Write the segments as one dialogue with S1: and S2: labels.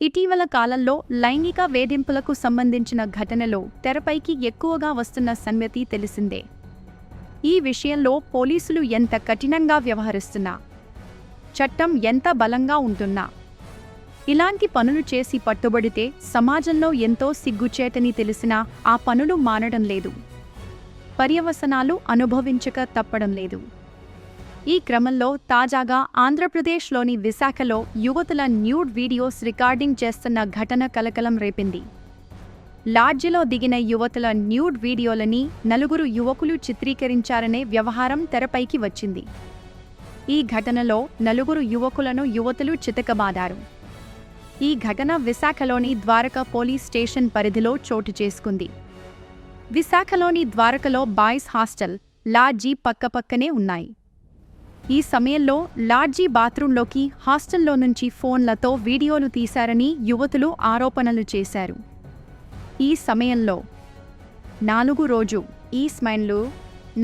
S1: ఇటీవల కాలంలో లైంగిక వేధింపులకు సంబంధించిన ఘటనలో తెరపైకి ఎక్కువగా వస్తున్న సంగతి తెలిసిందే. ఈ విషయంలో పోలీసులు ఎంత కఠినంగా వ్యవహరిస్తున్నా చట్టం ఎంత బలంగా ఉంటున్నా ఇలాంటి పనులు చేసి పట్టుబడితే సమాజంలో ఎంతో సిగ్గుచేటని తెలిసినా ఆ పనులు మానడం లేదు. పర్యవసనాలు అనుభవించక తప్పడం లేదు. ఈ క్రమంలో తాజాగా ఆంధ్రప్రదేశ్లోని విశాఖలో యువతుల న్యూడ్ వీడియోస్ రికార్డింగ్ చేస్తున్న ఘటన కలకలం రేపింది. లాడ్జిలో దిగిన యువతుల న్యూడ్ వీడియోలని నలుగురు యువకులు చిత్రీకరించారనే వ్యవహారం తెరపైకి వచ్చింది. ఈ ఘటనలో నలుగురు యువకులను యువతులు చితకబాదారు. ఈ ఘటన విశాఖలోని ద్వారక పోలీస్ స్టేషన్ పరిధిలో చోటు చేసుకుంది. విశాఖలోని ద్వారకలో బాయ్స్ హాస్టల్ లాడ్జీ పక్కపక్కనే ఉన్నాయి. ఈ సమయంలో లాడ్జీ బాత్రూంలోకి హాస్టల్లో నుంచి ఫోన్లతో వీడియోలు తీశారని యువతులు ఆరోపణలు చేశారు. ఈ సమయంలో నాలుగు రోజు ఈ స్మైన్లు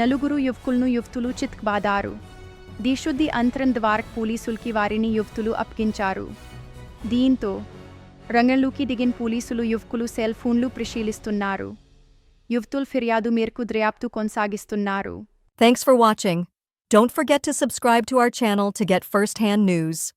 S1: నలుగురు యువకులను యువతులు చిత్బాదారు దిశుద్ధి అంతరం ద్వారా పోలీసులకి వారిని యువతులు అప్పగించారు. దీంతో రంగంలోకి దిగిన పోలీసులు యువకులు సెల్ ఫోన్లు పరిశీలిస్తున్నారు. యువతులు ఫిర్యాదు మేరకు దర్యాప్తు కొనసాగిస్తున్నారు.
S2: Thanks for watching Don't forget to subscribe to our channel to get first-hand news.